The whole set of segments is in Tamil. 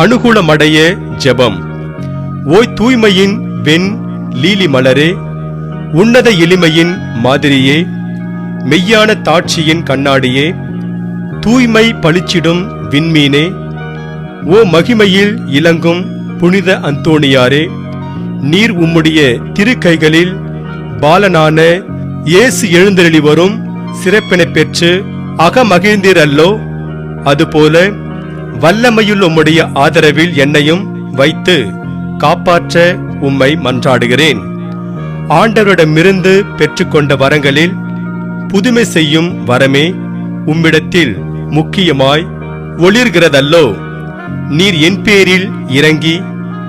அனுகூலமடைய ஜெபம். ஓய் தூய்மையின் வெண் லீலி மலரே உன்னத எளிமையின் மாதிரியே மெய்யான தாட்சியின் கண்ணாடியே தூய்மை பளிச்சிடும் விண்மீனே ஓ மகிமையில் இலங்கும் புனித அந்தோணியாரே நீர் உம்முடைய திருக்கைகளில் பாலனான இயேசு எழுந்தருளி வரும் சிறப்பினைப் பெற்று அகமகிழ்ந்தீரல்லோ? அதுபோல வல்லமையுள் உம்முடைய ஆதரவில் என்னையும் வைத்து காப்பாற்ற உம்மை மன்றாடுகிறேன். ஆண்டவரிடமிருந்து பெற்றுக்கொண்ட வரங்களில் புதுமை செய்யும் வரமே உம்மிடத்தில் முக்கியமாய் ஒளிர்கிறதல்லோ. நீர் என் பேரில் இறங்கி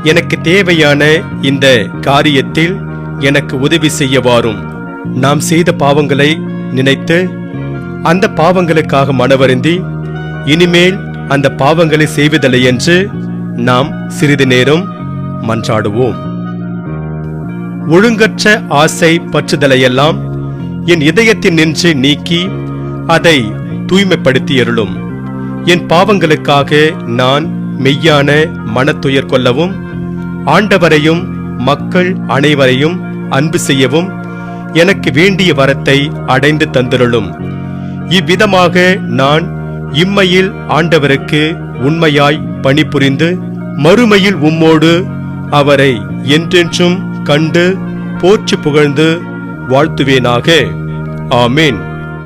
எனக்கு தேவையான இந்த காரியத்தில் எனக்கு உதவி செய்ய வாரும் நாம் செய்த பாவங்களை நினைத்து அந்த பாவங்களுக்காக மனவருந்தி இனிமேல் அந்த பாவங்களை செய்வதில்லை என்று நாம் சிறிது நேரம் மன்றாடுவோம். ஒழுங்கற்ற ஆசை பற்றுதலையெல்லாம் என் இதயத்தில் நின்று நீக்கி அதை தூய்மைப்படுத்தி அருளும். என் பாவங்களுக்காக நான் மெய்யான மனத்துயர் கொள்ளவும் ஆண்டவரையும் மக்கள் அனைவரையும் அன்பு செய்யவும் எனக்கு வேண்டிய வரத்தை அடைந்து தந்திருளும். இவ்விதமாக நான் இம்மையில் ஆண்டவருக்கு உண்மையாய் பணிபுரிந்து மறுமையில் உம்மோடு அவரை என்றென்றும் கண்டு போற்றி புகழ்ந்து வாழ்த்துவேனாக. ஆமீன்.